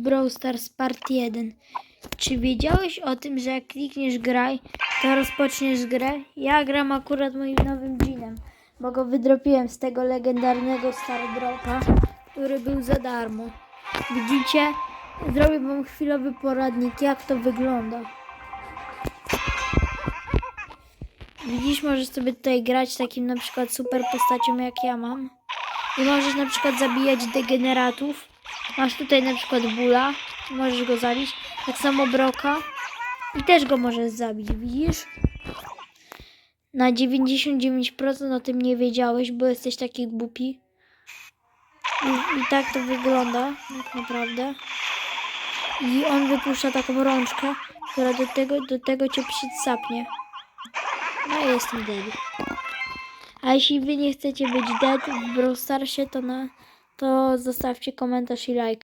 Brawl Stars Part 1. Czy wiedziałeś o tym, że jak klikniesz graj, to rozpoczniesz grę? Ja gram akurat moim nowym dżinem, bo go wydropiłem z tego legendarnego Stardropa, który był za darmo. Widzicie? Zrobię wam chwilowy poradnik, jak to wygląda. Widzisz, możesz sobie tutaj grać takim na przykład super postacią jak ja mam. I możesz na przykład zabijać degeneratów. Masz tutaj na przykład Bula, możesz go zabić. Tak samo Broka. I też go możesz zabić, widzisz? Na 99% o tym nie wiedziałeś, bo jesteś taki głupi. I, I tak to wygląda, tak naprawdę. I on wypuszcza taką rączkę, która do tego, do tego cię przycapnie. No i jestem dead. A jeśli wy nie chcecie być dead w Brawl Starsie, to, na, to zostawcie komentarz i like.